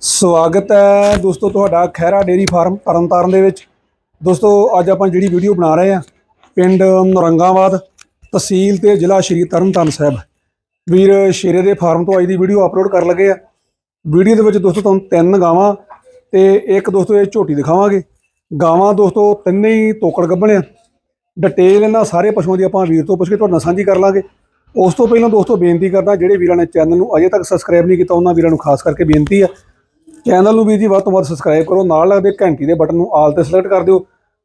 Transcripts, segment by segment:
ਸਵਾਗਤ ਹੈ ਦੋਸਤੋ ਤੁਹਾਡਾ ਖੈਰਾ ਡੇਰੀ ਫਾਰਮ ਤਰਨਤਾਰਨ ਦੇ ਵਿੱਚ। ਦੋਸਤੋ, ਅੱਜ ਆਪਾਂ ਜਿਹੜੀ ਵੀਡੀਓ ਬਣਾ ਰਹੇ ਹਾਂ, ਪਿੰਡ ਨਰੰਗਾਬਾਦ ਤਹਿਸੀਲ ਤੇ ਜ਼ਿਲ੍ਹਾ ਸ਼੍ਰੀ ਤਰਨਤਾਰਨ ਸਾਹਿਬ। ਵੀਰ, ਸ਼ੇਰੇ ਦੇ ਫਾਰਮ ਤੋਂ ਅੱਜ ਦੀ ਵੀਡੀਓ ਅਪਲੋਡ ਕਰ ਲੱਗੇ ਆ ਵੀਡੀਓ ਦੇ ਵਿੱਚ ਦੋਸਤੋ ਤੁਹਾਨੂੰ ਤਿੰਨ ਗਾਵਾਂ ਤੇ ਇੱਕ ਦੋਸਤੋ ਇਹ ਝੋਟੀ ਦਿਖਾਵਾਂਗੇ। ਗਾਵਾਂ ਦੋਸਤੋ ਤਿੰਨੇ ਹੀ ਤੋਕੜ ਗੱਭਣ ਆ ਡਿਟੇਲ ਇਹਨਾਂ ਸਾਰੇ ਪਸ਼ੂਆਂ ਦੀ ਆਪਾਂ ਵੀਰ ਤੋਂ ਪੁੱਛ ਕੇ ਤੁਹਾਡੇ ਨਾਲ ਸਾਂਝੀ ਕਰ ਲਾਂਗੇ। ਉਸ ਤੋਂ ਪਹਿਲਾਂ ਦੋਸਤੋ ਬੇਨਤੀ ਕਰਦਾ, ਜਿਹੜੇ ਵੀਰਾਂ ਨੇ ਚੈਨਲ ਨੂੰ ਅਜੇ ਤੱਕ ਸਬਸਕ੍ਰਾਈਬ ਨਹੀਂ ਕੀਤਾ, ਉਹਨਾਂ ਵੀਰਾਂ ਨੂੰ ਖਾਸ ਕਰਕੇ ਬੇਨਤੀ ਆ ਚੈਨਲ ਨੂੰ ਵੀ ਜੀ ਵੱਧ ਤੋਂ ਵੱਧ ਸਬਸਕ੍ਰਾਈਬ ਕਰੋ, ਨਾਲ ਲੱਗਦੇ ਘੰਟੀ ਦੇ ਬਟਨ ਨੂੰ ਆਲ ਤੇ ਸਿਲੈਕਟ ਕਰ ਦਿਓ,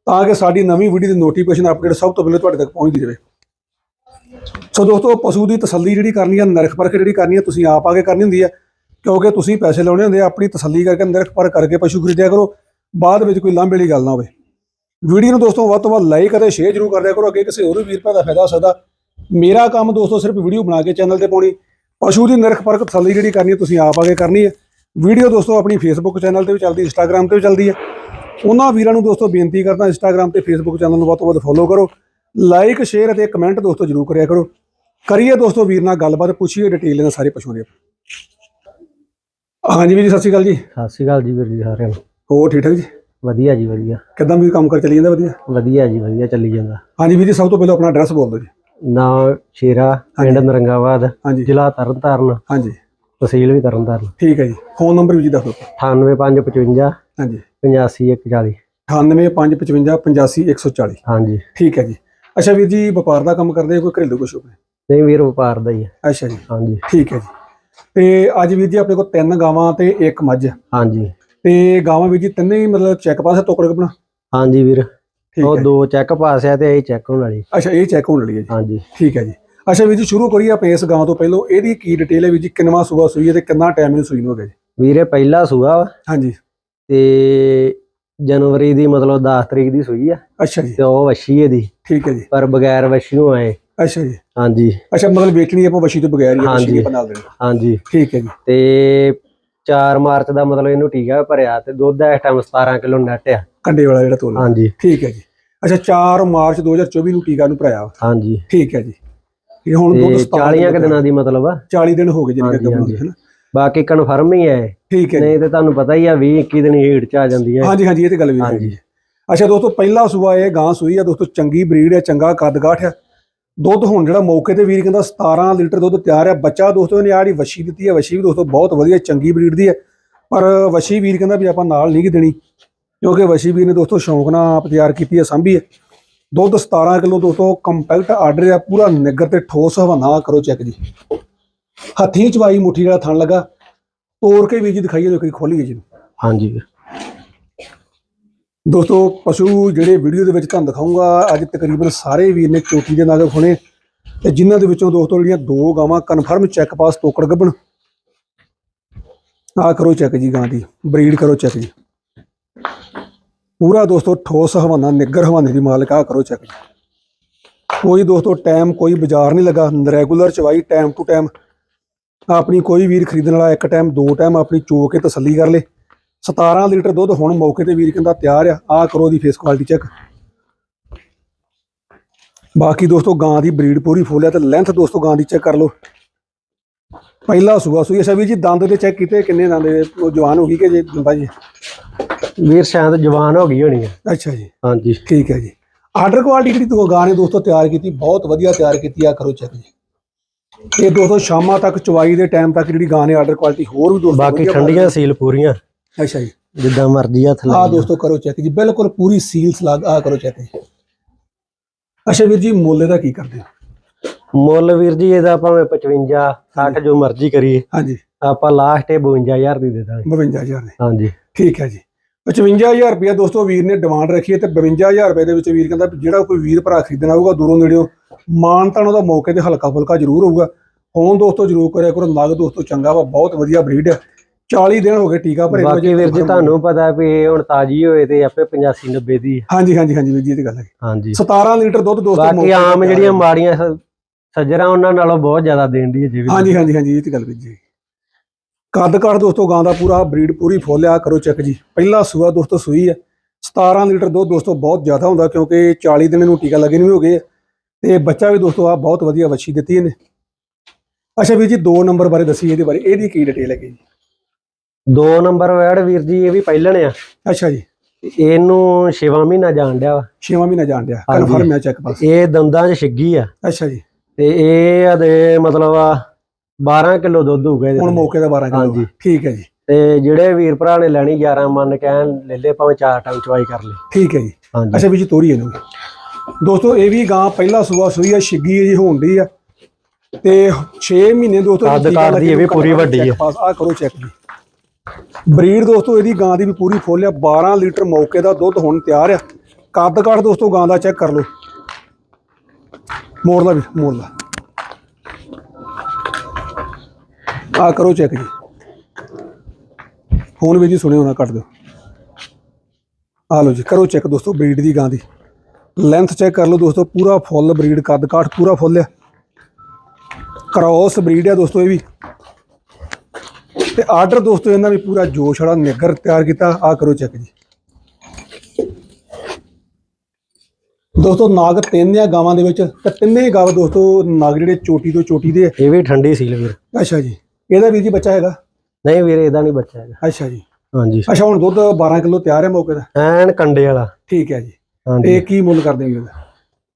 ਤਾਂ ਕਿ ਸਾਡੀ ਨਵੀਂ ਵੀਡੀਓ ਦੀ ਨੋਟੀਫਿਕੇਸ਼ਨ ਅਪਡੇਟ ਸਭ ਤੋਂ ਪਹਿਲਾਂ ਤੁਹਾਡੇ ਤੱਕ ਪਹੁੰਚਦੀ ਰਹੇ। ਸੋ ਦੋਸਤੋ, ਪਸ਼ੂ ਦੀ ਤਸੱਲੀ ਜਿਹੜੀ ਕਰਨੀ ਹੈ ਨਰਖ ਪਰਖ ਜਿਹੜੀ ਕਰਨੀ ਹੈ ਤੁਸੀਂ ਆਪ ਆ ਕੇ ਕਰਨੀ ਹੁੰਦੀ ਹੈ ਕਿਉਂਕਿ ਤੁਸੀਂ ਪੈਸੇ ਲਾਉਣੇ ਹੁੰਦੇ ਆ, ਆਪਣੀ ਤਸੱਲੀ ਕਰਕੇ ਨਰਖ ਪਰਖ ਕਰਕੇ ਪਸ਼ੂ ਖਰੀਦਿਆ ਕਰੋ, ਬਾਅਦ ਵਿੱਚ ਕੋਈ ਲਾਂਭੇ ਵਾਲੀ ਗੱਲ ਨਾ ਹੋਵੇ। ਵੀਡੀਓ ਨੂੰ ਦੋਸਤੋ ਵੱਧ ਤੋਂ ਵੱਧ ਲਾਈਕ ਅਤੇ ਸ਼ੇਅਰ ਜ਼ਰੂਰ ਕਰ ਦਿਆ ਕਰੋ, ਅੱਗੇ ਕਿਸੇ ਹੋਰ ਵੀਰ ਭਰਾ ਦਾ ਫਾਇਦਾ ਹੋ ਸਕਦਾ। ਮੇਰਾ ਕੰਮ ਦੋਸਤੋ ਸਿਰਫ ਵੀਡੀਓ ਬਣਾ ਕੇ ਚੈਨਲ ਤੇ ਪਾਉਣੀ ਪਸ਼ੂ ਦੀ ਨਿਰਖ ਪਰਖ ਤਸੱਲੀ ਜਿਹੜੀ ਕਰਨੀ ਹੈ ਤੁਸੀਂ ਆਪ ਆ ਕੇ ਕਰਨੀ ਹੈ। ਵੀਡੀਓ ਦੋਸਤੋ ਆਪਣੀ ਫੇਸਬੁੱਕ ਚੈਨਲ ਤੇ ਵੀ ਚੱਲਦੀ ਇੰਸਟਾਗ੍ਰam ਤੇ ਵੀ ਚੱਲਦੀ ਹੈ। ਉਹਨਾਂ ਵੀਰਾਂ ਨੂੰ ਦੋਸਤੋ ਬੇਨਤੀ ਕਰਦਾ ਇੰਸਟਾਗ੍ਰam ਤੇ ਫੇਸਬੁੱਕ ਚੈਨਲ ਨੂੰ ਵੱਧ ਤੋਂ ਵੱਧ ਫੋਲੋ ਕਰੋ। ਲਾਈਕ ਸ਼ੇਅਰ ਅਤੇ ਕਮੈਂਟ ਦੋਸਤੋ ਜ਼ਰੂਰ ਕਰਿਆ ਕਰੋ। ਕਰੀਏ ਦੋਸਤੋ ਵੀਰ ਨਾਲ ਗੱਲਬਾਤ ਪੁੱਛੀਏ ਡਿਟੇਲ ਨਾਲ ਸਾਰੇ ਪਸ਼ੂਆਂ ਦੀ ਹਾਂਜੀ ਵੀਰ ਜੀ ਸਤਿ ਸ਼੍ਰੀ ਅਕਾਲ ਜੀ। ਸਤਿ ਸ਼੍ਰੀ ਅਕਾਲ ਜੀ ਵੀਰ ਜੀ ਸਾਰਿਆਂ ਨੂੰ। ਹੋਰ ਠੀਕ ਠਾਕ ਜੀ? ਵਧੀਆ ਜੀ ਵਧੀਆ। ਕਿੱਦਾਂ ਵੀ ਕੰਮ ਕਰ ਚੱਲੀ ਜਾਂਦਾ ਵਧੀਆ? ਵਧੀਆ ਜੀ ਵਧੀਆ ਚੱਲੀ ਜਾਂਦਾ। ਹਾਂਜੀ ਵੀਰ ਜੀ ਸਭ ਤੋਂ ਪਹਿਲਾਂ ਆਪਣਾ ਐਡਰੈਸ ਬੋਲ ਦਿਓ ਜੀ। ਨਾਂ ਸ਼ੇਰਾ ਪਿੰਡ ਨਰੰਗਾਬਾਦ ਹਾਂਜੀ। ਜ਼ਿਲ੍ਹਾ ਤਰਨਤਾਰਨ। ਹਾਂਜੀ। ਤਹਿਸੀਲ ਵੀ ਤਰਨਤਾਰਨ। ਠੀਕ ਹੈ ਜੀ। ਫੋਨ ਨੰਬਰ ਵੀ ਜੀ ਦੱਸ ਦਿਓ। 98555 ਹਾਂਜੀ। 85140 98555 85140 ਹਾਂਜੀ। ਠੀਕ ਹੈ ਜੀ। ਅੱਛਾ ਵੀਰ ਜੀ ਵਪਾਰ ਦਾ ਕੰਮ ਕਰਦੇ ਹੋ ਕੋਈ ਘਰੇਲੂ ਕੁਛ ਹੋਵੇ ਨਹੀਂ ਵੀਰ ਵਪਾਰ ਦਾ ਹੀ ਹੈ। ਅੱਛਾ ਜੀ। ਹਾਂਜੀ। ਠੀਕ ਹੈ ਜੀ। ਤੇ ਅੱਜ ਵੀਰ ਜੀ ਆਪਣੇ ਕੋਲ ਤਿੰਨ ਗਾਵਾਂ ਤੇ ਇੱਕ ਮੱਝ। ਹਾਂਜੀ। ਤੇ ਗਾਵਾਂ ਵੀਰ ਜੀ ਤਿੰਨੇ ਹੀ ਮਤਲਬ ਚੈੱਕ ਪਾਸ ਹੈ ਤੋਕੜ ਹਾਂਜੀ ਵੀਰ। ਠੀਕ ਉਹ ਹੈ ਦੋ ਚੈੱਕ ਪਾਸ ਆ ਤੇ ਇਹ ਚੈੱਕ ਹੋਣ ਵਾਲੀ। ਅੱਛਾ ਇਹ ਚੈੱਕ ਹੋਣ ਵਾਲੀ ਹੈ ਜੀ। ਹਾਂਜੀ। ਠੀਕ ਹੈ ਜੀ। ਅੱਛਾ ਵੀਰ ਜੀ ਸ਼ੁਰੂ ਕਰੀਏ ਆਪਾਂ ਇਸ ਗਾਂ ਤੋਂ ਪਹਿਲਾਂ। ਇਹਦੀ ਕੀ ਡਿਟੇਲ ਹੈ ਵੀਰ ਜੀ? ਕਿੰਨਵਾਂ ਸੂਆ ਸੂਈ ਹੈ ਤੇ ਕਿੰਨਾ ਟਾਈਮ ਇਹਨੂੰ ਸੂਈ ਨੂੰ ਹੋ ਗਿਆ ਜੀ? ਵੀਰੇ ਪਹਿਲਾ ਸੂਆ ਵਾ। ਹਾਂਜੀ। ਤੇ ਜਨਵਰੀ ਦੀ ਮਤਲਬ 10 ਤਰੀਕ ਦੀ ਸੂਈ ਆ। ਅੱਛਾ ਜੀ। ਤੇ ਉਹ ਵੱਛੀ ਇਹਦੀ। ਠੀਕ ਹੈ ਜੀ। ਪਰ ਬਗੈਰ ਵੱਛੀ ਨੂੰ ਆਏ। ਅੱਛਾ ਜੀ। ਹਾਂਜੀ। ਅੱਛਾ ਮਤਲਬ ਵੇਚਣੀ ਆਪਾਂ ਵਸ਼ੀ ਤੋਂ ਬਗੈਰ ਹੀ ਵਸ਼ੀ ਹਾਂਜੀ। ਨਹੀਂ ਆਪਾਂ ਨਾਲ ਦੇਣੀ। ਹਾਂਜੀ। ਠੀਕ ਹੈ ਜੀ। ਤੇ 4 ਮਾਰਚ ਦਾ ਮਤਲਬ ਇਹਨੂੰ ਟੀਕਾ ਭਰਿਆ ਤੇ ਦੁੱਧ ਦਾ ਇਸ ਟਾਈਮ 17 ਕਿਲੋ ਨੈਟ ਆ। ਕੰਡੇ ਵਾਲਾ ਜਿਹੜਾ ਤੋਲ। ਹਾਂਜੀ। ਠੀਕ ਹੈ ਜੀ। ਅੱਛਾ 4 ਮਾਰਚ 2024 ਨੂੰ ਟੀਕਾ ਨੂੰ ਭਰਾਇਆ। ਹਾਂਜੀ। ਠੀਕ ਹੈ ਜੀ। ਇਹ ਹੁਣ ਦੁੱਧ ਤੇ 17 40 ਕੁ ਦਿਨਾਂ ਦੀ ਮਤਲਬ ਆ? 40 ਦਿਨ ਹੋ ਗਏ ਗੱਭਰੂ ਹਾਂਜੀ। ਦੇ ਹਨ। ਬਾਕੀ ਕਨਫਰਮ ਹੀ ਹੈ। ਠੀਕ ਹੈ ਨਹੀਂ ਤੇ ਤੁਹਾਨੂੰ ਪਤਾ ਹੀ ਆ 20 21 ਦਿਨ ਹੀਟ ਚ ਆ ਜਾਂਦੀ ਹੈ। ਹਾਂਜੀ ਹਾਂਜੀ ਇਹ ਤੇ ਗੱਲ ਵੀ ਹਾਂਜੀ। ਹੈ ਅੱਛਾ ਦੋਸਤੋ ਪਹਿਲਾ ਸੂਆ ਇਹ ਗਾਂ ਸੂਈ ਆ। ਦੋਸਤੋ ਚੰਗੀ ਬਰੀਡ ਹੈ ਚੰਗਾ ਕੱਦ ਕਾਠ ਆ। ਦੁੱਧ ਹੁਣ ਜਿਹੜਾ ਮੌਕੇ ਤੇ ਵੀਰ ਕਹਿੰਦਾ 17 ਲੀਟਰ ਦੁੱਧ ਤਿਆਰ ਹੈ ਬੱਚਾ ਦੋਸਤੋ ਇਹਨੇ ਆੜੀ ਵਸ਼ੀ ਦਿੱਤੀ ਹੈ ਵਸ਼ੀ ਵੀ ਦੋਸਤੋ ਬਹੁਤ ਵਧੀਆ ਚੰਗੀ ਬਰੀਡ ਦੀ ਹੈ ਪਰ ਵਸ਼ੀ ਵੀਰ ਕਹਿੰਦਾ ਵੀ ਆਪਾਂ ਨਾਲ ਨਹੀਂ ਗੀ ਕਿਉਂਕਿ ਵਸ਼ੀ ਵੀਰ ਨੇ ਦੋਸਤੋ ਸ਼ੌਂਕ ਨਾਲ ਆਪ ਤਿਆਰ ਕੀਤੀ ਹੈ ਸਾਂਭੀ ਹੈ। ਦੁੱਧ 17 ਕਿਲੋ ਦੋਸਤੋ ਕੰਪੈਕਟ ਆਰਡਰ ਆ ਪੂਰਾ ਨਿੱਗਰ ਤੇ ਠੋਸ ਹਵਾਨਾ ਕਰੋ ਚੈੱਕ ਜੀ। ਹੱਥੀਂ ਚਵਾਈ ਮੁੱਠੀ ਜਿਹੜਾ ਥਣ ਲੱਗਾ ਤੋੜ ਕੇ ਵੀ ਜੀ ਦਿਖਾਈਏ ਦੇਖੋ ਖੋਲੀਏ ਜੀ। ਹਾਂਜੀ। ਦੋਸਤੋ ਪਸ਼ੂ ਜਿਹੜੇ ਵੀਡੀਓ ਦੇ ਵਿੱਚ ਤੁਹਾਨੂੰ ਦਿਖਾਉਂਗਾ ਅੱਜ ਤਕਰੀਬਨ ਸਾਰੇ ਵੀਰ ਨੇ ਚੋਟੀ ਦੇ ਨਾਲ ਖੁਣੇ ਤੇ ਜਿਨ੍ਹਾਂ ਦੇ ਵਿੱਚੋਂ ਦੋਸਤੋ ਜਿਹੜੀਆਂ ਦੋ ਗਾਵਾਂ ਕਨਫਰਮ ਚੈੱਕ ਪਾਸ ਤੋਕੜ ਗੱਭਣ ਆ ਕਰੋ ਚੈੱਕ ਜੀ ਗਾਂ ਦੀ ਬਰੀਡ ਕਰੋ ਚੈੱਕ ਜੀ। ਪੂਰਾ ਦੋਸਤੋ ਠੋਸ ਹਵਾਨਾ ਨਿੱਗਰ ਹਵਾਨੇ ਦੀ ਮਾਲਕ ਆ ਕਰੋ ਚੈੱਕ ਕੋਈ ਦੋਸਤੋ ਟਾਈਮ ਕੋਈ ਬਾਜ਼ਾਰ ਨਹੀਂ ਲੱਗਾ ਰੈਗੂਲਰ ਚਵਾਈ ਟਾਈਮ ਟੂ ਟਾਈਮ ਆਪਣੀ ਕੋਈ ਵੀਰ ਖਰੀਦਣ ਵਾਲਾ ਇੱਕ ਟਾਈਮ ਦੋ ਟਾਈਮ ਆਪਣੀ ਚੋ ਕੇ ਤਸੱਲੀ ਕਰ ਲੇ। 17 ਲੀਟਰ ਦੁੱਧ ਹੁਣ ਮੌਕੇ ਤੇ ਵੀਰ ਕਹਿੰਦਾ ਤਿਆਰ ਆ ਆ ਕਰੋ ਦੀ ਫੇਸ ਕੁਆਲਿਟੀ ਚੈੱਕ ਬਾਕੀ ਦੋਸਤੋ ਗਾਂ ਦੀ ਬਰੀਡ ਪੂਰੀ ਫੁੱਲ ਹੈ ਤੇ ਲੈਂਥ ਦੋਸਤੋ ਗਾਂ ਦੀ ਚੈੱਕ ਕਰ ਲਓ। ਪਹਿਲਾ ਸੂਆ ਸੂਈ, ਅੱਛਾ ਵੀਰ ਜੀ ਦੰਦ ਤੇ ਚੈੱਕ ਕੀਤੇ, ਕਿੰਨੇ ਦੰਦ ਦੇ? ਜਵਾਨ ਹੋ ਗਈ ਕਿ ਜੇ ਦੰਦਾ ਜੀ ਵੀਰ ਸ਼ਾਇਦ ਜਵਾਨ ਹੋ ਗਈ ਹੋਣੀ ਹੈ ਅੱਛਾ ਜੀ। ਹਾਂਜੀ। ਠੀਕ ਹੈ ਜੀ। ਆਰਡਰ ਕੁਆਲਿਟੀ ਜਿਹੜੀ ਤੂੰ ਗਾਂ ਨੇ ਦੋਸਤੋ ਤਿਆਰ ਕੀਤੀ ਬਹੁਤ ਵਧੀਆ ਤਿਆਰ ਕੀਤੀ ਆ ਕਰੋ ਚੈੱਕ ਜੀ। ਇਹ ਦੋਸਤੋ ਸ਼ਾਮਾਂ ਤੱਕ ਚਵਾਈ ਦੇ ਟਾਈਮ ਤੱਕ ਜਿਹੜੀ ਗਾਂ ਨੇ ਆਰਡਰ ਕੁਆਲਿਟੀ ਹੋਰ ਵੀ ਦੋਸਤੋ ਬਾਕੀ ਠੰਡੀਆਂ ਸੀਲ ਪੂਰੀਆਂ। ਅੱਛਾ ਜੀ। ਜਿੱਦਾਂ ਮਰਜ਼ੀ ਹੱਥ ਆ ਲਾ ਦੋਸਤੋ ਕਰੋ ਚੈੱਕ ਜੀ ਬਿਲਕੁਲ ਪੂਰੀ ਸੀਲ ਸਲਾਗ ਆ ਕਰੋ ਚੈੱਕ ਜੀ। ਅੱਛਾ ਵੀਰ ਜੀ ਮੁੱਲ ਦਾ ਕੀ ਕਰਦੇ ਹੋ? ਮੁੱਲ ਵੀਰ ਜੀ ਇਹਦਾ ਭਾਵੇਂ 55 60 ਜੋ ਮਰਜ਼ੀ ਕਰੀਏ। ਹਾਂਜੀ। ਆਪਾਂ ਲਾਸਟ ਇਹ 52000 ਦੀ ਦੇ ਦਾਂਗੇ। 52000 ਨੇ ਹਾਂਜੀ। ਠੀਕ ਹੈ ਜੀ। 55000 ਰੁਪਇਆ ਦੋਸਤੋ ਵੀਰ ਨੇ ਡਿਮਾਂਡ ਰੱਖੀ ਹੈ ਤੇ 52000 ਰੁਪਏ ਦੇ ਵਿੱਚ ਵੀਰ ਕਹਿੰਦਾ ਜਿਹੜਾ ਕੋਈ ਵੀਰ ਭਰਾ ਖਰੀਦਣਾ ਆਊਗਾ ਦੂਰੋਂ ਨੇੜਿਓਂ ਮਾਨ ਤਾਂ ਉਹਦਾ ਮੌਕੇ ਤੇ ਹਲਕਾ ਫੁਲਕਾ ਜ਼ਰੂਰ ਹੋਊਗਾ। ਫੋਨ ਦੋਸਤੋ ਜ਼ਰੂਰ ਕਰਿਆ ਕਰੋ ਨਗ ਦੋਸਤੋ ਚੰਗਾ ਵਾ ਬਹੁਤ ਵਧੀਆ ਬਰੀਡ ਹੈ 40 ਦਿਨ ਹੋ ਗਏ ਟੀਕਾ ਭਰੇ ਬਾਕੀ ਵੀਰ ਜੀ ਤੁਹਾਨੂੰ ਪਤਾ ਵੀ ਇਹ ਹੁਣ ਤਾਜੀ ਹੋਏ ਤੇ ਆਪੇ 85 90 ਦੀ। ਹਾਂਜੀ ਹਾਂਜੀ ਹਾਂਜੀ ਵੀਰ ਜੀ ਇਹ ਤੇ ਗੱਲ ਹੈ। ਹਾਂਜੀ। 17 ਲੀਟਰ ਦੁੱਧ ਦੋਸਤੋ ਬਾਕੀ ਆਮ ਜਿਹੜੀਆਂ। ਮਾੜੀਆਂ ਸੱਜਰਾਂ ਉਹਨਾਂ ਨਾਲੋਂ ਬਹੁਤ ਜ਼ਿਆਦਾ ਦੇਣ ਦੀ ਹੈ ਜੀ ਹਾਂਜੀ ਹਾਂਜੀ ਹਾਂਜੀ ਇਹ ਤੇ ਗੱਲ ਵੀਰ ਜੀ। ਕੱਦ ਕਾਠ ਦੋਸਤੋ ਗਾਂ ਦਾ ਪੂਰਾ ਬਰੀਡ ਪੂਰੀ ਫੋਲਿਆ ਕਰੋ ਚੈੱਕ ਜੀ। ਪਹਿਲਾ ਸੂਆ ਦੋਸਤੋ ਸੂਈ ਹੈ 17 ਲੀਟਰ ਦੁੱਧ ਦੋਸਤੋ ਬਹੁਤ ਜ਼ਿਆਦਾ ਹੁੰਦਾ ਕਿਉਂਕਿ 40 ਦਿਨ ਇਹਨੂੰ ਟੀਕਾ ਲੱਗੇ ਨੂੰ ਵੀ ਹੋ ਗਏ। ਤੇ ਬੱਚਾ ਵੀ ਦੋਸਤੋ ਆ ਬਹੁਤ ਵਧੀਆ ਵੱਛੀ ਦਿੱਤੀ ਇਹਨੇ। ਅੱਛਾ ਵੀਰ ਜੀ ਦੋ ਨੰਬਰ ਬਾਰੇ ਦੱਸੀ ਇਹਦੇ ਬਾਰੇ। ਇਹਦੀ ਕੀ ਡਿਟੇਲ ਹੈਗੀ ਜੀ? ਦੋ ਨੰਬਰ ਵੈੜ ਵੀਰ ਜੀ ਇਹ ਵੀ ਪਹਿਲਣ ਆ। ਅੱਛਾ ਜੀ। ਇਹਨੂੰ 6ਵਾਂ ਮਹੀਨਾ ਜਾਣ ਡਿਆ ਵਾ। ਛੇਵਾਂ ਮਹੀਨਾ ਜਾਣ ਡਿਆ। ਕਨਫਰਮ ਹੈ ਚੈੱਕ ਪਾਸ ਇਹ ਦੰਦਾਂ 'ਚ ਛਿੱਗੀ ਆ। ਅੱਛਾ ਜੀ। ਤੇ ਇਹ ਆ ਦੇ ਮਤਲਬ ਆ 12 ਕਿਲੋ ਦੁੱਧ ਹੋਊਗਾ ਇਹਦੇ ਹੁਣ ਥੱਲੇ। ਮੌਕੇ ਦਾ 12 ਕਿਲੋ ਹਾਂਜੀ। ਠੀਕ ਹੈ ਜੀ। ਤੇ ਜਿਹੜੇ ਵੀਰ ਭਰਾ ਨੇ ਲੈਣੀ 11 ਮੰਨ ਕਹਿਣ ਲੈ ਲੈ ਭਾਵੇਂ ਚਾਰ ਟਾਈਮ ਚਵਾਈ ਕਰ ਲੈ। ਠੀਕ ਹੈ ਜੀ। ਹਾਂਜੀ। ਅੱਛਾ ਵੀ ਜੀ ਤੋਰੀ ਇਹਨੂੰ। ਦੋਸਤੋ ਇਹ ਵੀ ਗਾਂ ਪਹਿਲਾ ਸੂਆ ਸੂਈ ਆ ਛਿੱਗੀ ਜੀ ਹੋਣ ਡਈ ਆ। ਤੇ 6 ਮਹੀਨੇ ਦੋਸਤੋ ਕੱਦ ਕਾਠ ਦੀ ਇਹ ਵੀ ਪੂਰੀ ਵੱਡੀ ਆ। ਆ ਕਰੋ ਚੈੱਕ ਜੀ। ਬਰੀਡ ਦੋਸਤੋ ਇਹਦੀ ਗਾਂ ਦੀ ਵੀ ਪੂਰੀ ਫੁੱਲ ਆ। 12 ਲੀਟਰ ਮੌਕੇ ਦਾ ਦੁੱਧ ਹੁਣ ਤਿਆਰ ਆ। ਕੱਦ ਕਾਠ ਦੋਸਤੋ ਗਾਂ ਦਾ ਚੈੱਕ ਕਰ ਲਓ। ਮੋੜ ਲਾ ਵੀ ਮੋੜ ਲਾ ਆ ਕਰੋ ਚੈੱਕ ਜੀ। ਹੁਣ ਵੀ ਜੀ ਸੁਣਿਓ ਨਾ ਕੱਟ ਦਿਓ। ਆ ਲਓ ਜੀ ਕਰੋ ਚੈੱਕ ਦੋਸਤੋ ਬਰੀਡ ਦੀ ਗਾਂ ਦੀ। ਲੈਂਥ ਚੈੱਕ ਕਰ ਲਓ ਦੋਸਤੋ ਪੂਰਾ ਫੁੱਲ ਬਰੀਡ ਕੱਦ ਕਾਠ ਪੂਰਾ ਫੁੱਲ ਆ। ਕ੍ਰੋਸ ਬਰੀਡ ਆ ਦੋਸਤੋ ਇਹ ਵੀ। ਤੇ ਆਰਡਰ ਦੋਸਤੋ ਇਹਨਾਂ ਵੀ ਪੂਰਾ ਜੋਸ਼ ਵਾਲਾ ਨਿੱਗਰ ਤਿਆਰ ਕੀਤਾ ਆ ਕਰੋ ਚੈੱਕ ਜੀ। ਦੋਸਤੋ ਨਾਗ ਤਿੰਨ ਆ ਗਾਵਾਂ ਦੇ ਵਿੱਚ ਤੇ ਤਿੰਨੇ ਹੀ ਗਾਵ ਦੋਸਤੋ ਨਾਗ ਜਿਹੜੇ ਚੋਟੀ ਤੋਂ ਚੋਟੀ ਦੇ ਆ। ਇਹ ਵੀ ਠੰਡੀ ਸੀਲ ਵੀਰ। ਅੱਛਾ ਜੀ। ਇਹਦਾ ਵੀਰ ਜੀ ਬੱਚਾ ਹੈਗਾ? ਨਹੀਂ ਵੀਰ ਇਹਦਾ ਨਹੀਂ ਬੱਚਾ ਹੈਗਾ। ਅੱਛਾ ਜੀ। ਹਾਂਜੀ। ਅੱਛਾ ਹੁਣ ਦੁੱਧ 12 ਕਿਲੋ ਤਿਆਰ ਹੈ ਮੌਕੇ ਦਾ? ਐਨ ਕੰਡੇ ਵਾਲਾ। ਠੀਕ ਹੈ ਜੀ। ਇਹ ਕੀ ਮੁੱਲ ਕਰਦੇ ਵੀਰ ਦਾ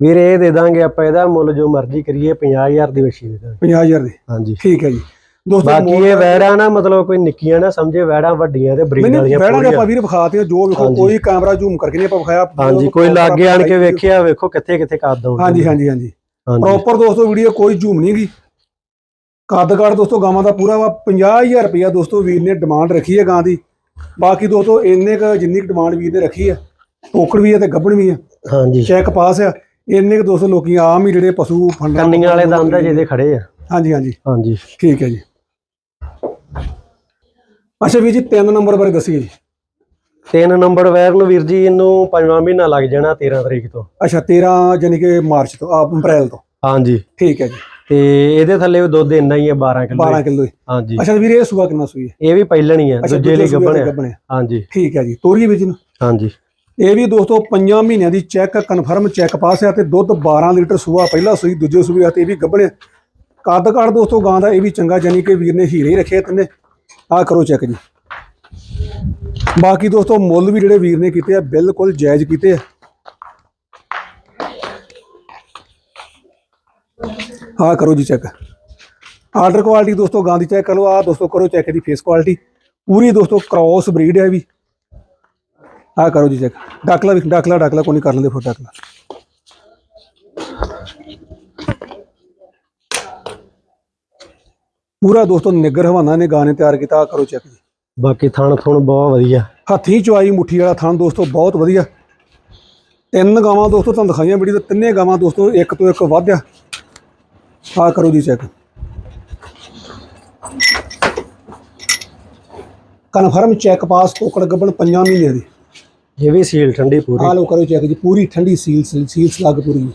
ਵੀਰ ਇਹ ਦੇ ਦਾਂਗੇ ਆਪਾਂ ਇਹਦਾ ਮੁੱਲ ਜੋ ਮਰਜ਼ੀ ਕਰੀਏ 50000 ਦੀ ਵਛੀ ਦੇ ਦਾਂਗੇ। 50000 ਦੇ? ਹਾਂਜੀ। ਠੀਕ ਹੈ ਜੀ। ਦੋਸਤੋ ਬਾਕੀ ਇਹ ਵੈੜਾਂ ਨਾ ਮਤਲਬ ਕੋਈ ਨਿੱਕੀਆਂ ਨਾ ਸਮਝੇ ਵੈੜਾਂ ਵੱਡੀਆਂ ਤੇ ਬਰੀਡ ਵਾਲੀਆਂ ਬਹਿਣਾ ਪੂਰੀਆਂ। ਆਪਾਂ ਵੀਰ ਵਿਖਾਤੇ ਜੋ ਵੇਖੋ। ਕੋਈ ਕੈਮਰਾ ਜ਼ੂਮ ਕਰਕੇ ਨਹੀਂ ਆਪਾਂ ਵਿਖਾਇਆ। ਹਾਂਜੀ ਕੋਈ ਲਾਗੇ ਆਣ ਕੇ ਵੇਖਿਆ ਵੇਖੋ ਕਿੱਥੇ ਕਿੱਥੇ ਕੱਦ ਹਾਂਜੀ ਹਾਂਜੀ ਹਾਂਜੀ। ਹਾਂਜੀ। ਪ੍ਰੋਪਰ ਦੋਸਤੋ ਵੀਡੀਓ ਕੋਈ ਜ਼ੂਮ ਨਹੀਂ ਗਈ ਕੱਦ ਕਾਠ ਦੋਸਤੋ ਗਾਵਾਂ ਦਾ ਪੂਰਾ ਵਾ 50000 ਰੁਪਇਆ ਦੋਸਤੋ ਵੀਰ ਨੇ ਡਿਮਾਂਡ ਰੱਖੀ ਹੈ ਗਾਂ ਦੀ। ਬਾਕੀ ਦੋਸਤੋ ਇੰਨੇ ਕ ਜਿੰਨੀ ਕੁ ਡਿਮਾਂਡ ਵੀਰ ਨੇ ਰੱਖੀ ਹੈ ਟੋਕੜ ਵੀ ਹੈ ਤੇ ਗੱਭਣ ਵੀ ਹੈ। ਹਾਂਜੀ। ਚੈੱਕ ਪਾਸ ਆ। ਇੰਨੇ ਕੁ ਦੋਸਤੋ ਲੋਕੀ ਆਮ ਹੀ ਜਿਹੜੇ ਪਸ਼ੂ ਫੰਡਾਂ ਕੰਨੀਆਂ ਵਾਲੇ ਦੰਦ ਆ ਜਿਹਦੇ ਖੜੇ ਆ। ਹਾਂਜੀ ਹਾਂਜੀ। ਹਾਂਜੀ। ਠੀਕ ਹੈ ਜੀ। ਅੱਛਾ ਵੀਰ ਜੀ ਤਿੰਨ ਨੰਬਰ ਬਾਰੇ ਦੱਸੀਏ ਜੀ। ਤਿੰਨ ਨੰਬਰ ਵੈਰ ਨੂੰ ਵੀਰ ਜੀ ਇਹਨੂੰ ਪੰਜਵਾਂ ਮਹੀਨਾ ਲੱਗ ਜਾਣਾ 13 ਤਰੀਕ ਤੋਂ। ਅੱਛਾ 13 ਯਾਨੀ ਕਿ ਮਾਰਚ ਤੋਂ ਆ ਅਪ੍ਰੈਲ ਤੋਂ। ਹਾਂਜੀ। ਠੀਕ ਹੈ ਜੀ। ਤੇ ਇਹਦੇ ਥੱਲੇ ਵੀ ਦੁੱਧ ਇੰਨਾ ਹੀ ਹੈ 12 ਕਿਲੋ 12 ਕਿਲੋ ਹਾਂਜੀ। ਅੱਛਾ ਵੀਰ ਇਹ ਸੂਆ ਕਿੰਨਾ ਸੂਈ ਹੈ? ਇਹ ਵੀ ਪਹਿਲਣ ਹੀ ਹੈ ਦੂਜੇ ਲਈ ਗੱਭਣ ਹੈ। ਹਾਂਜੀ। ਠੀਕ ਹੈ ਜੀ ਤੋਰੀ ਵਿੱਚ ਨੂੰ। ਹਾਂਜੀ। ਇਹ ਵੀ ਦੋਸਤੋ ਪੰਜਾਂ ਮਹੀਨਿਆਂ ਦੀ ਚੈੱਕ ਕਨਫਰਮ ਚੈੱਕ ਪਾਸ ਹੈ ਤੇ ਦੁੱਧ 12 ਲੀਟਰ ਸੂਆ ਪਹਿਲਾ ਸੂਈ ਦੂਜੇ ਸੂਈ ਆ ਤੇ ਇਹ ਵੀ ਗੱਭਣ ਕੱਦ ਕਾਠ ਦੋਸਤੋ ਗਾਂ ਦਾ ਇਹ ਵੀ ਚੰਗਾ ਜਾਨੀ ਕਿ ਵੀਰ ਨੇ ਹੀਰੇ ਹੀ ਰੱਖੇ ਤਿੰਨੇ। ਆ ਕਰੋ ਚੈੱਕ ਜੀ। ਬਾਕੀ ਦੋਸਤੋ ਮੁੱਲ ਵੀ ਜਿਹੜੇ ਵੀਰ ਨੇ ਕੀਤੇ ਆ ਬਿਲਕੁਲ ਜਾਇਜ਼ ਕੀਤੇ ਆ। ਆ ਕਰੋ ਜੀ ਚੈੱਕ ਆਰਡਰ ਕੁਆਲਿਟੀ ਦੋਸਤੋ ਗਾਂ ਦੀ ਚੈੱਕ ਕਰੋ ਆ ਦੋਸਤੋ ਕਰੋ ਚੈੱਕ ਦੀ ਫੇਸ ਕੁਆਲਿਟੀ ਪੂਰੀ ਦੋਸਤੋ ਕ੍ਰਾਸ ਬਰੀਡ ਹੈ ਵੀ। ਆ ਕਰੋ ਜੀ ਚੈੱਕ ਡਾਕਲਾ ਵੀ ਡਾਕਲਾ ਡਾਕਲਾ ਕੋਈ ਨਹੀਂ ਕਰ ਲੈਂਦੇ ਫੋਟੋ ਡਾਕਲਾ। ਪੂਰਾ ਦੋਸਤੋ ਨਿੱਗਰ ਹਵਾਨਾ ਨੇ ਗਾਣੇ ਤਿਆਰ ਕੀਤਾ ਆਹ ਕਰੋ ਚੈੱਕ ਜੀ। ਬਾਕੀ ਥਣ ਥੁਣ ਬਹੁਤ ਵਧੀਆ। ਹੱਥੀਂ ਚੁਆਈ ਮੁੱਠੀ ਵਾਲਾ ਥਾਂ ਦੋਸਤੋ ਬਹੁਤ ਵਧੀਆ। ਤਿੰਨ ਗਾਵਾਂ ਦੋਸਤੋ ਤੁਹਾਨੂੰ ਦਿਖਾਈਆਂ ਤੇ ਤਿੰਨੇ ਗਾਵਾਂ ਦੋਸਤੋ ਇੱਕ ਤੋਂ ਇੱਕ ਵੱਧ ਆ ਕਰੋ ਜੀ ਚੈੱਕ ਕਨਫਰਮ ਚੈੱਕ ਪਾਸ ਟੋਕੜ ਗੱਬਣ ਪੰਜਾਂ ਮਹੀਨਿਆਂ ਦੀ। ਇਹ ਵੀ ਸੀਲ ਠੰਡੀ ਪੂਰੀ। ਆ ਲੋ ਕਰੋ ਚੈੱਕ ਜੀ ਪੂਰੀ ਠੰਡੀ ਸੀਲ ਸੀਲ ਸਲੱਗ ਪੂਰੀ।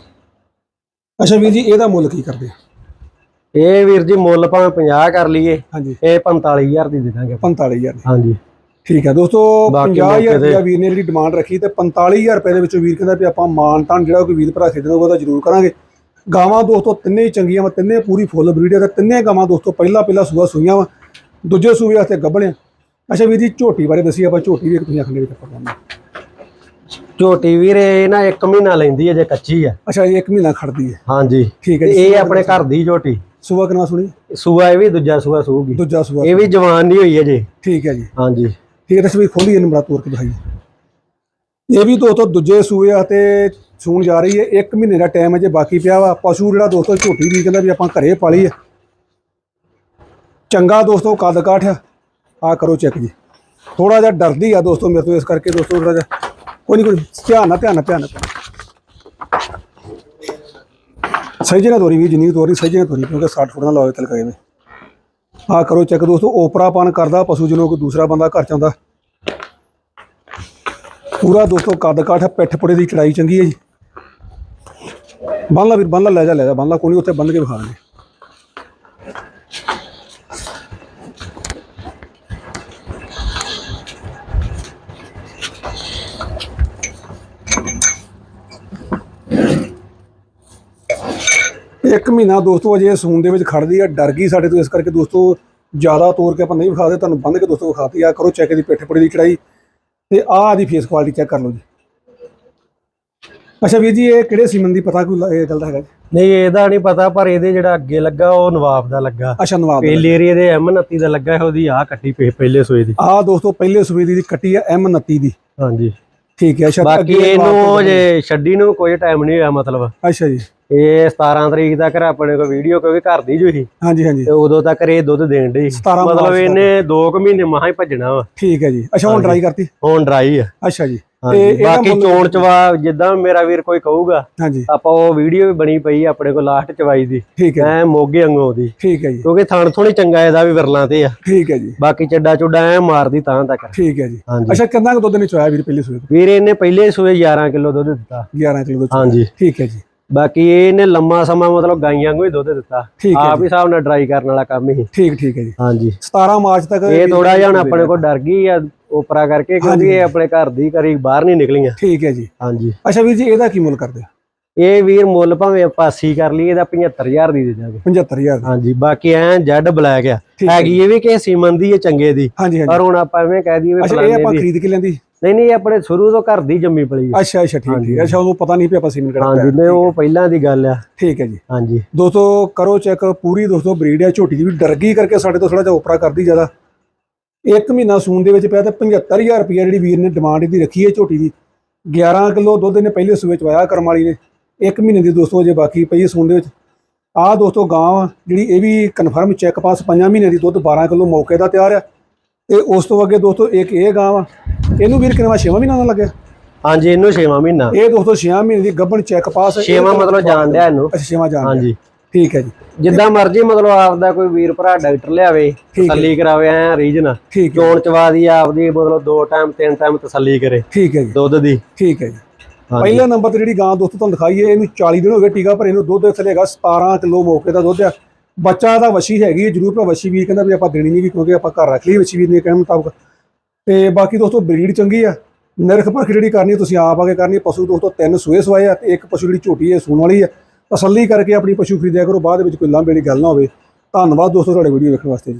ਅੱਛਾ ਵੀਰ ਜੀ ਇਹਦਾ ਮੁੱਲ ਕੀ ਕਰਦੇ ਆ? ਇਹ ਵੀਰ ਜੀ ਮੁੱਲ ਭਾਵੇਂ 50 ਕਰ ਲਈਏ ਹਾਂਜੀ। ਇਹ 45000 ਦੀ ਦੇ ਦਾਂਗੇ ਆਪਾਂ। 45000 ਦੀ। ਹਾਂਜੀ। ਠੀਕ ਹੈ ਦੋਸਤੋ ਬਾਕੀ 50000 ਮੌਕੇ ਤੇ- ਰੁਪਇਆ ਵੀਰ ਨੇ ਜਿਹੜੀ ਡਿਮਾਂਡ ਰੱਖੀ ਤੇ 45000 ਰੁਪਏ ਦੇ ਵਿੱਚੋਂ ਵੀਰ ਕਹਿੰਦਾ ਵੀ ਆਪਾਂ ਮਾਨ ਤਾਨ ਜਿਹੜਾ ਕੋਈ ਵੀਰ ਭਰਾ ਖਰੀਦਣਾ ਉਹਦਾ ਜ਼ਰੂਰ ਕਰਾਂਗੇ। ਗਾਵਾਂ ਦੋਸਤੋ ਤਿੰਨੇ ਹੀ ਚੰਗੀਆਂ ਵਾ ਤਿੰਨੇ ਪੂਰੀ ਫੁੱਲ ਬਰੀਡ ਤੇ ਤਿੰਨੇ ਗਾਵਾਂ ਦੋਸਤੋ ਪਹਿਲਾ ਪਹਿਲਾ ਸੂਆ ਸੂਈਆਂ ਵਾ ਦੂਜੇ ਸੂਏ ਵਾਸਤੇ ਗੱਭਣਿਆ। ਅੱਛਾ ਵੀਰ ਜੀ ਝੋਟੀ ਬਾਰੇ ਦੱਸੀ ਆਪਾਂ ਝੋਟੀ ਵੀ ਇੱਕ ਤੁਸੀਂ ਆਖਣੇ ਵਿੱਚ ਆਪਾਂ ਝੋਟੀ ਵੀਰ ਨਾ 1 ਮਹੀਨਾ ਲੈਂਦੀ ਹੈ ਜੇ ਕੱਚੀ ਆ। ਅੱਛਾ ਇਹ ਇੱਕ ਮਹੀਨਾ ਖੜਦੀ ਹੈ ਹਾਂਜੀ। ਠੀਕ ਹੈ ਜੀ ਇਹ ਆਪਣੇ ਘਰ ਦੀ ਝੋਟੀ। ਸੂਆ ਕਿੰਨਾ ਸੁਣੀ? ਸੂਆ ਇਹ ਵੀ ਦੂਜਾ ਸੂਆ ਸੂਗੀ। ਦੂਜਾ ਸੂਆ ਇਹ ਵੀ ਜਵਾਨ ਨਹੀਂ ਹੋਈ ਅਜੇ ਠੀਕ ਹੈ ਜੀ। ਹਾਂਜੀ। ਠੀਕ ਹੈ ਤਸਵੀਰ ਖੋਲੀ ਇਹਨੂੰ ਬੜਾ ਤੋਰ ਕੇ ਦਿਖਾਈਏ। ਇਹ ਵੀ ਦੋਸਤੋ ਦੂਜੇ ਸੂਏ ਆ ਤੇ ਸੂਣ ਜਾ ਰਹੀ ਹੈ। 1 ਮਹੀਨੇ ਦਾ ਟਾਈਮ ਹੈ ਜੇ ਬਾਕੀ ਪਿਆ ਵਾ। ਪਸ਼ੂ ਜਿਹੜਾ ਦੋਸਤੋ ਝੋਟੀ ਵੀ ਕਹਿੰਦਾ ਵੀ ਆਪਾਂ ਘਰੇ ਪਾਲੀ ਹੈ। ਚੰਗਾ ਦੋਸਤੋ ਕੱਦ ਕਾਠ ਆ। ਆ ਕਰੋ ਚੈੱਕ ਜੀ। ਥੋੜਾ ਜਿਹਾ ਡਰਦੀ ਆ ਦੋਸਤੋ ਮੇਰੇ ਤੋਂ ਇਸ ਕਰਕੇ ਦੋਸਤੋ ਥੋੜਾ ਜਿਹਾ। ਕੋਈ ਨਹੀਂ ਕੋਈ ਧਿਆਨ ਨਾਲ ਧਿਆਨ ਨਾਲ ਧਿਆਨ ਨਾਲ। ਸਹੀ ਜਗ੍ਹਾ ਤੋਰੀ ਵੀ ਜਿੰਨੀ ਤੋਰੀ, ਸਹੀ ਜਗ੍ਹਾ ਤੋਰੀ, ਕਿਉਂਕਿ 60 ਫੁੱਟ ਨਾਲ ਲਾਵੇ ਤਲਕਾਏ ਨੇ ਆ ਕਰੋ ਚੈੱਕ ਦੋਸਤੋ। ਓਪਰਾਪਨ ਕਰਦਾ ਪਸ਼ੂ ਜਿਹਨੂੰ ਕੋਈ ਦੂਸਰਾ ਬੰਦਾ ਘਰ ਚ ਆਉਂਦਾ। ਪੂਰਾ ਦੋਸਤੋ ਕੱਦ ਕਾਠ, ਪਿੱਠ ਪੁੜੇ ਦੀ ਚੜਾਈ ਚੰਗੀ ਹੈ ਜੀ। ਬੰਨ ਲਾ ਵੀਰ ਬੰਨ ਲਾ, ਲੈ ਜਾ ਲੈ ਜਾ ਬੰਨ ਲਾ, ਕੋਈ ਉੱਥੇ ਬੰਨ ਕੇ ਵਿਖਾ ਦੇ ਇੱਕ ਮਹੀਨਾ ਦੋਸਤੋ ਅਜੇ ਸੂਨ ਦੇ ਵਿੱਚ ਖੜਦੀ ਆ, ਡਰ ਗਈ ਸਾਡੇ ਤੋਂ, ਇਸ ਕਰਕੇ ਦੋਸਤੋ ਜ਼ਿਆਦਾ ਤੋਰ ਕੇ ਆਪਾਂ ਨਹੀਂ ਵਿਖਾਦੇ ਤੁਹਾਨੂੰ ਬੰਨ ਕੇ ਦੋਸਤੋ ਵਿਖਾਤੀ ਆ। ਕਰੋ ਚੈੱਕ ਦੀ ਪਿੱਠ ਪੜੀ ਦੀ ਚੜਾਈ। ਤੇ ਆਹ ਦੀ ਫੇਸ ਕੁਆਲਿਟੀ ਚੈੱਕ ਕਰ ਲਓ ਜੀ। ਅੱਛਾ ਵੀਰ ਜੀ ਇਹ ਕਿਹੜੇ ਸੀਮਨ ਦੀ ਪਤਾ ਕੋਈ ਇਹ ਗੱਲ ਦਾ ਹੈਗਾ ਜੀ? ਨਹੀਂ ਇਹਦਾ ਨਹੀਂ ਪਤਾ ਪਰ ਇਹਦੇ ਜਿਹੜਾ ਅੱਗੇ ਲੱਗਾ ਉਹ ਨਵਾਬ ਦਾ ਲੱਗਾ। ਅੱਛਾ ਨਵਾਬ ਪਹਿਲੇ ਏਰੀਏ ਦੇ M29 ਦਾ ਲੱਗਾ ਹੈ ਉਹਦੀ ਆ ਕੱਟੀ ਪਈ ਪਹਿਲੇ ਸੋਏ ਦੀ। ਆਹ ਦੋਸਤੋ ਪਹਿਲੇ ਸੂਬੇ ਦੀ ਕੱਟੀ ਆ M29 ਦੀ। ਹਾਂਜੀ। ਠੀਕ ਹੈ ਅੱਛਾ ਬਾਕੀ ਇਹਨੂੰ ਜੇ ਛੱਡੀ ਨੂੰ ਕੋਈ ਟਾਈਮ ਨਹੀਂ ਹੋਇਆ ਮਤਲਬ। ਅੱਛਾ ਜੀ। ਇਹ 17 ਤਰੀਕ ਤੱਕ ਆਪਣੇ ਕੋਲ ਵੀਡੀਓ ਕਿਉਂਕਿ ਘਰ ਦੀ ਜੋ ਸੀ ਹਾਂਜੀ ਹਾਂਜੀ। ਤੇ ਉਦੋਂ ਤੱਕ ਇਹ ਦੁੱਧ ਦੇਣ 17 ਮਤਲਬ। ਇਹਨੇ 2 ਕੁ ਮਹੀਨੇ ਮਹਾ ਹੀ ਭੱਜਣਾ ਵਾ। ਠੀਕ ਹੈ ਜੀ। ਅੱਛਾ ਹੁਣ ਟਰਾਈ ਕਰਤੀ? ਹੁਣ ਡਰਾਈ ਆ। ਅੱਛਾ ਜੀ। ਇਹਦਾ ਬਾਕੀ ਚੋਣ ਚਵਾ ਜਿੱਦਾਂ ਮੇਰਾ ਵੀਰ ਕੋਈ ਕਹੂਗਾ ਹਾਂਜੀ। ਆਪਾਂ ਉਹ ਵੀਡੀਓ ਵੀ ਬਣੀ ਪਈ ਆਪਣੇ ਕੋਲ ਲਾਸਟ ਚਵਾਈ ਦੀ। ਐ ਮੋਗੇ ਵਾਂਗੂ ਦੀ ਠੀਕ ਹੈ ਜੀ। ਕਿਉਂਕਿ ਥਣ ਥੋੜੀ ਚੰਗਾ ਇਹਦਾ ਵੀ ਵਿਰਲਾਂ ਤੇ ਆ। ਠੀਕ ਹੈ ਜੀ। ਬਾਕੀ ਚੱਡਾ ਚੁੱਡਾ ਐ ਮਾਰਦੀ ਤਾਂ ਤੱਕ। ਠੀਕ ਹੈ ਜੀ। ਅੱਛਾ ਕਿੰਨਾ ਕੁ ਦੁੱਧ ਨੇ ਚੋਇਆ ਵੀਰ ਪਹਿਲੇ ਸੂਏ ਤੋਂ? ਵੀਰ ਇਹਨੇ ਪਹਿਲੇ ਸੂਏ 11 ਕਿਲੋ ਦੁੱਧ ਦਿੱਤਾ। 11 ਕਿਲੋ ਦੁੱਧ ਹਾਂਜੀ। ਠੀਕ ਹੈ ਜੀ। ਬਾਕੀ ਇਹਨੇ ਲੰਮਾ ਸਮਾਂ ਮਤਲਬ ਗਾਈਆਂ ਨੂੰ ਹੀ ਦੁੱਧ ਦਿੱਤਾ। ਆਪ ਹੀ ਹਿਸਾਬ ਨਾਲ ਡਰਾਈ ਕਰਨ ਵਾਲਾ ਕੰਮ ਹੀ ਠੀਕ ਠੀਕ ਹੈ ਜੀ। ਹਾਂਜੀ। 17 ਮਾਰਚ ਤੱਕ ਇਹ ਥੋੜਾ ਜਿਹਾ ਹੁਣ ਆਪਣੇ ਕੋਲ ਡਰ ਗਈ ਆ ਉਪਰਾ ਕਰਕੇ ਕਿਉਂਕਿ ਇਹ ਆਪਣੇ ਘਰ ਦੀ ਕਰੀ ਬਾਹਰ ਨਹੀਂ ਨਿਕਲੀਆਂ। ਠੀਕ ਹੈ ਜੀ। ਹਾਂਜੀ। ਅੱਛਾ ਵੀਰ ਜੀ ਇਹਦਾ ਕੀ ਮੁੱਲ ਕਰਦੇ ਇਹ ਵੀਰ ਮੁੱਲ ਭਾਵੇਂ ਆਪਾਂ 80 ਕਰ ਲਈਏ ਇਹਦਾ 75000 ਦੀ ਦੇ ਦਾਂਗੇ 75000 ਦੀ। ਹਾਂਜੀ ਬਾਕੀ ਐ ਜੈਡ ਬਲੈਕ ਆ। ਹੈਗੀ ਇਹ ਵੀ ਕਿਸੇ ਸੀਮਨ ਦੀ ਹੈ ਚੰਗੇ ਦੀ। ਪਰ ਹੁਣ ਆਪਾਂ ਐਵੇਂ ਕਹਿ ਦਈਏ ਵੀ ਅੱਛਾ ਇਹ ਆਪਾਂ ਦੀ। ਖਰੀਦ ਕੇ ਲੈਂਦੀ ਨਹੀਂ ਨਹੀਂ ਇਹ ਆਪਣੇ ਸ਼ੁਰੂ ਤੋਂ ਘਰ ਦੀ ਜੰਮੀ ਪਲੀ ਆ। ਅੱਛਾ ਅੱਛਾ ਠੀਕ ਠੀਕ ਅੱਛਾ ਉਹਨੂੰ ਪਤਾ ਨਹੀਂ ਵੀ ਆਪਾਂ ਸੀਮਨ ਕਿਹੜਾ ਹਾਂਜੀ ਨਹੀਂ ਉਹ ਪਹਿਲਾਂ ਦੀ ਗੱਲ ਆ। ਠੀਕ ਹੈ ਜੀ। ਹਾਂਜੀ। ਦੋਸਤੋ ਕਰੋ ਚੈੱਕ ਪੂਰੀ ਦੋਸਤੋ ਬਰੀਡ ਹੈ ਝੋਟੀ ਦੀ ਵੀ ਡਰ ਗਈ ਕਰਕੇ ਸਾਡੇ ਤੋਂ ਥੋੜਾ ਜਿਹਾ ਉਪਰਾ ਕਰਦੀ ਜ਼ਿਆਦਾ। ਇੱਕ ਮਹੀਨਾ ਸੂਣ ਦੇ ਵਿੱਚ ਪਿਆ ਤੇ 75000 ਰੁਪਏ ਜਿਹੜੀ ਵੀਰ ਨੇ ਡਿਮਾਂਡ ਇਹਦੀ ਰੱਖੀ ਹੈ ਝੋਟੀ ਦੀ। 11 ਕਿਲੋ ਦੁੱਧ ਨੇ ਪਹਿਲੇ ਸੂਏ ਚ ਵਾਇਆ ਕਰਮ ਵਾਲੀ ਨੇ। ਇੱਕ ਮਹੀਨੇ ਦੀ ਦੋਸਤੋ ਜੇ ਬਾਕੀ ਪਈ ਹੈ ਸੂਣ ਦੇ ਵਿੱਚ। ਆਹ ਦੋਸਤੋ ਗਾਂ ਜਿਹੜੀ ਇਹ ਵੀ ਕਨਫਰਮ ਚੈੱਕ ਪਾਸ 5 ਮਹੀਨੇ ਦੀ ਦੁੱਧ 12 ਕਿਲੋ ਮੌਕੇ ਦਾ ਤਿਆਰ ਆ। ਤੇ ਉਸ ਤੋਂ ਅੱਗੇ ਦੋਸਤੋ ਇੱਕ ਇਹ ਗਾਂ ਵਾ ਇਹਨੂੰ ਵੀਰ ਕਿੰਨਾ 6 ਮਹੀਨਾ ਦਾ ਲੱਗਿਆ? ਹਾਂਜੀ ਇਹਨੂੰ 6ਵਾਂ ਮਹੀਨਾ। ਇਹ ਦੋਸਤੋ 6 ਮਹੀਨੇ ਦੀ ਗੱਭਣ ਚੈੱਕ ਪਾਸ ਇਹ 6ਵਾਂ ਮਤਲਬ ਜਾਣ ਡਿਆ ਇਹਨੂੰ। ਅੱਛਾ 6ਵਾਂ ਜਾਣ ਹਾਂਜੀ। ਠੀਕ ਹੈ ਜੀ। ਜਿੱਦਾਂ ਮਰਜ਼ੀ ਮਤਲਬ ਆਪਦਾ ਕੋਈ ਵੀਰ ਭਰਾ ਡਾਕਟਰ ਲਿਆਵੇ ਹੈ। ਤਸੱਲੀ ਕਰਾਵੇ ਐ ਰੀਜਨ ਹੈ ਚੋਣ ਚਵਾ ਦੀ ਆਪਦੀ ਮਤਲਬ ਦੋ ਟਾਈਮ ਤਿੰਨ ਟਾਈਮ ਤਸੱਲੀ ਕਰੇ। ਠੀਕ ਹੈ ਜੀ। ਦੁੱਧ ਦੀ। ਠੀਕ ਹੈ ਜੀ। ਪਹਿਲਾ ਨੰਬਰ ਤੇ ਜਿਹੜੀ ਗਾਂ ਦੋਸਤੋ ਤੁਹਾਨੂੰ ਦਿਖਾਈ ਹੈ, ਇਹਨੂੰ 40 ਦਿਨ ਹੋ ਗਏ ਟੀਕਾ ਪਰ ਇਹਨੂੰ ਦੁੱਧ ਥੱਲੇ ਹੈਗਾ 17 ਕਿਲੋ ਮੌਕੇ ਦਾ ਦੁੱਧ ਆ। ਬੱਚਾ ਦਾ ਵਸ਼ੀ ਹੈਗੀ ਹੈ, ਜਰੂਰ ਪਰ ਵਸ਼ੀ ਵੀਰ ਕਹਿੰਦਾ ਵੀ ਆਪਾਂ ਦੇਣੀ ਨਹੀਂ ਵੀ ਕਿਉਂਕਿ ਆਪਾਂ ਘਰ ਰੱਖ ਲਈ ਵਸ਼ੀ ਵੀ ਨਹੀਂ ਕਹਿਣ ਮੁਤਾਬਕ। ਤੇ ਬਾਕੀ ਦੋਸਤੋ, ਬਰੀਡ ਚੰਗੀ ਆ। ਨਿਰਖ ਪਰਖ ਜਿਹੜੀ ਕਰਨੀ ਹੈ ਤੁਸੀਂ ਆਪ ਆ ਕੇ ਕਰਨੀ। ਪਸ਼ੂ ਦੋਸਤੋ, ਤਿੰਨ ਸੂਏ ਸਵਾਏ ਆ ਤੇ ਇੱਕ ਪਸ਼ੂ ਜਿਹੜੀ ਝੋਟੀ ਹੈ ਸੂਣ ਵਾਲੀ ਹੈ ਤਸੱਲੀ ਕਰਕੇ ਆਪਣੀ ਪਸ਼ੂ ਖਰੀਦਿਆ ਕਰੋ, ਬਾਅਦ ਵਿੱਚ ਕੋਈ ਲਾਂਭੇ ਦੀ ਗੱਲ ਨਾ ਹੋਵੇ। ਧੰਨਵਾਦ ਦੋਸਤੋ, ਤੁਹਾਡੇ ਵੀਡੀਓ ਵੇਖਣ ਵਾਸਤੇ ਜੀ।